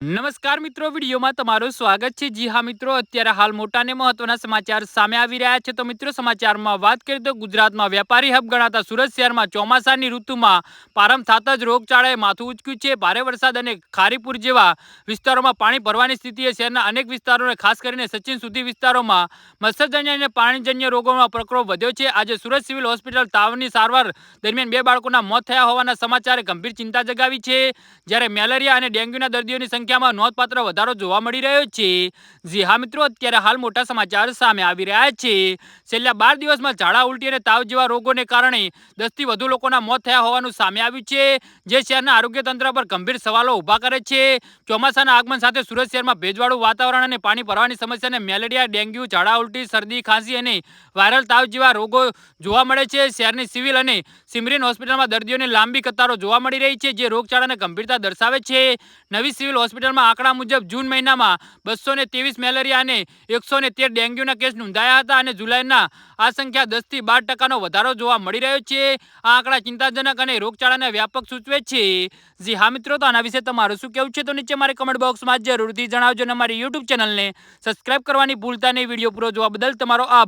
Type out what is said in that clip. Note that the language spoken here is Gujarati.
નમસ્કાર મિત્રો, વિડીયોમાં તમારું સ્વાગત છે. જી હા મિત્રો, અત્યારે હાલ મોટા અને મહત્વના સમાચાર સામે આવી રહ્યા છે. તો મિત્રો, સમાચારમાં વાત કરીએ તો ગુજરાતમાં વેપારી હબ ગણાતા સુરત શહેરમાં ચોમાસાની ઋતુમાં પ્રારંભ થતા જ રોગચાળાએ માથું ઉચક્યું છે. ભારે વરસાદ અને ખારીપુર જેવા વિસ્તારોમાં પાણી ભરવાની સ્થિતિએ શહેરના અનેક વિસ્તારોને, ખાસ કરીને સચિન સુધી વિસ્તારોમાં મચ્છરજન્ય અને પાણીજન્ય રોગોમાં પ્રકોપ વધ્યો છે. આજે સુરત સિવિલ હોસ્પિટલ તાવની સારવાર દરમિયાન બે બાળકોના મોત થયા હોવાના સમાચારે ગંભીર ચિંતા જગાવી છે. જ્યારે મેલેરિયા અને ડેન્ગ્યુના દર્દીઓની સંખ્યા સંખ્યામાં નોંધપાત્ર વધારો જોવા મળી રહ્યો છે. જી હા મિત્રો, અત્યારે હાલ મોટા સમાચાર સામે આવી રહ્યા છે. છેલ્લા બાર દિવસમાં ઝાડા ઉલટી અને તાવ જેવા રોગોને કારણે દસથી વધુ લોકોના મોત થયા હોવાનું સામે આવ્યું છે. જે શહેરના આરોગ્ય તંત્ર પર ગંભીર સવાલો ઊભા કરે છે. ચોમાસાના આગમન સાથે સુરત શહેરમાં ભેજવાળું વાતાવરણ અને પાણી ભરવાની સમસ્યાને મેલેરિયા, ડેન્ગ્યુ, ઝાડા ઉલટી, શરદી, ખાંસી અને વાયરલ તાવ જેવા રોગો જોવા મળે છે. શહેરની સિવિલ અને સિમરીન હોસ્પિટલમાં દર્દીઓની લાંબી કતારો જોવા મળી રહી છે, જે રોગચાળાને ગંભીરતા દર્શાવે છે. નવી સિવિલ હોસ્પિટલ હોસ્પિટલમાં આંકડા મુજબ જૂન મહિનામાં બસો ને ત્રેવીસ મેલેરિયા અને એકસો ને તેર ડેન્ગ્યુના કેસ નોંધાયા હતા અને જુલાઈના આ સંખ્યા દસથી બાર ટકાનો વધારો જોવા મળી રહ્યો છે. આ આંકડા ચિંતાજનક અને રોગચાળાને વ્યાપક સૂચવે છે. જી હા મિત્રો, તો આના વિશે તમારું શું કેવું છે? તો નીચે મારે કમેન્ટ બોક્સમાં જરૂરથી જણાવજો અને અમારી યુટ્યુબ ચેનલને સબસ્ક્રાઈબ કરવાની ભૂલતા નહીં. વીડિયો પૂરો જોવા બદલ તમારો આભાર.